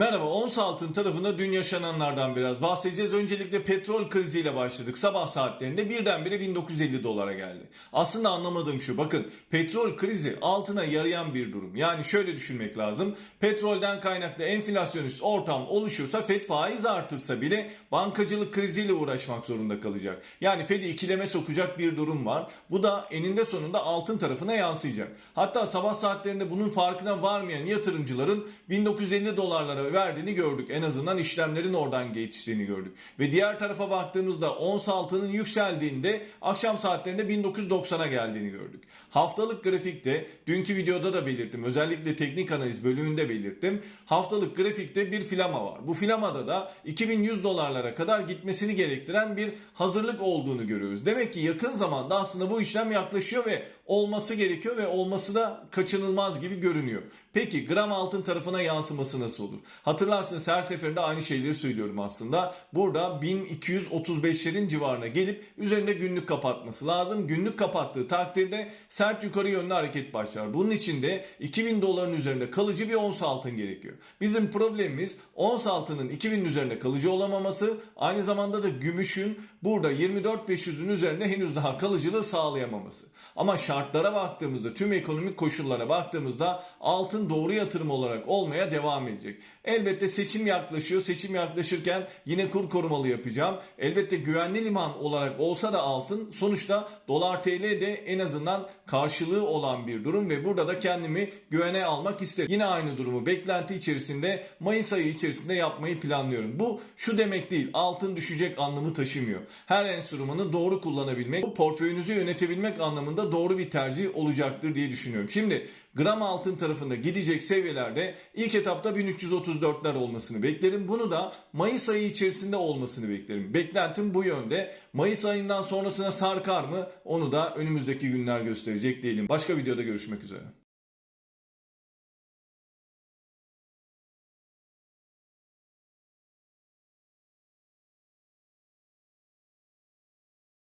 Merhaba, ons altın tarafında dün yaşananlardan biraz bahsedeceğiz. Öncelikle petrol kriziyle başladık. Sabah saatlerinde birdenbire 1950 dolara geldi. Aslında anlamadığım şu, bakın petrol krizi altına yarayan bir durum. Yani şöyle düşünmek lazım. Petrolden kaynaklı enflasyonist ortam oluşursa FED faiz artırsa bile bankacılık kriziyle uğraşmak zorunda kalacak. Yani FED'i ikileme sokacak bir durum var. Bu da eninde sonunda altın tarafına yansıyacak. Hatta sabah saatlerinde bunun farkına varmayan yatırımcıların 1950 dolarlara verdiğini gördük. En azından işlemlerin oradan geçtiğini gördük. Ve diğer tarafa baktığımızda ons altının yükseldiğinde akşam saatlerinde 1990'a geldiğini gördük. Haftalık grafikte dünkü videoda da belirttim. Özellikle teknik analiz bölümünde belirttim. Haftalık grafikte bir filama var. Bu filamada da 2100 dolarlara kadar gitmesini gerektiren bir hazırlık olduğunu görüyoruz. Demek ki yakın zamanda aslında bu işlem yaklaşıyor ve olması gerekiyor ve olması da kaçınılmaz gibi görünüyor. Peki gram altın tarafına yansıması nasıl olur? Hatırlarsınız her seferinde aynı şeyleri söylüyorum aslında. Burada 1235'lerin civarına gelip üzerinde günlük kapatması lazım. Günlük kapattığı takdirde sert yukarı yönlü hareket başlar. Bunun için de 2000 doların üzerinde kalıcı bir ons altın gerekiyor. Bizim problemimiz ons altının 2000'in üzerinde kalıcı olamaması. Aynı zamanda da gümüşün burada 24.500'ün üzerinde henüz daha kalıcılığı sağlayamaması. Ama şartlara baktığımızda tüm ekonomik koşullara baktığımızda altın doğru yatırım olarak olmaya devam edecek. Elbette seçim yaklaşıyor. Seçim yaklaşırken yine kur korumalı yapacağım. Elbette güvenli liman olarak olsa da alsın. Sonuçta dolar TL de en azından karşılığı olan bir durum ve burada da kendimi güvene almak isterim. Yine aynı durumu beklenti içerisinde Mayıs ayı içerisinde yapmayı planlıyorum. Bu şu demek değil. Altın düşecek anlamı taşımıyor. Her enstrümanı doğru kullanabilmek, bu portföyünüzü yönetebilmek anlamında doğru bir tercih olacaktır diye düşünüyorum. Şimdi gram altın tarafında gidecek seviyelerde ilk etapta 1334'ler olmasını beklerim. Bunu da Mayıs ayı içerisinde olmasını beklerim. Beklentim bu yönde. Mayıs ayından sonrasına sarkar mı? Onu da önümüzdeki günler gösterecek değilim. Başka videoda görüşmek üzere.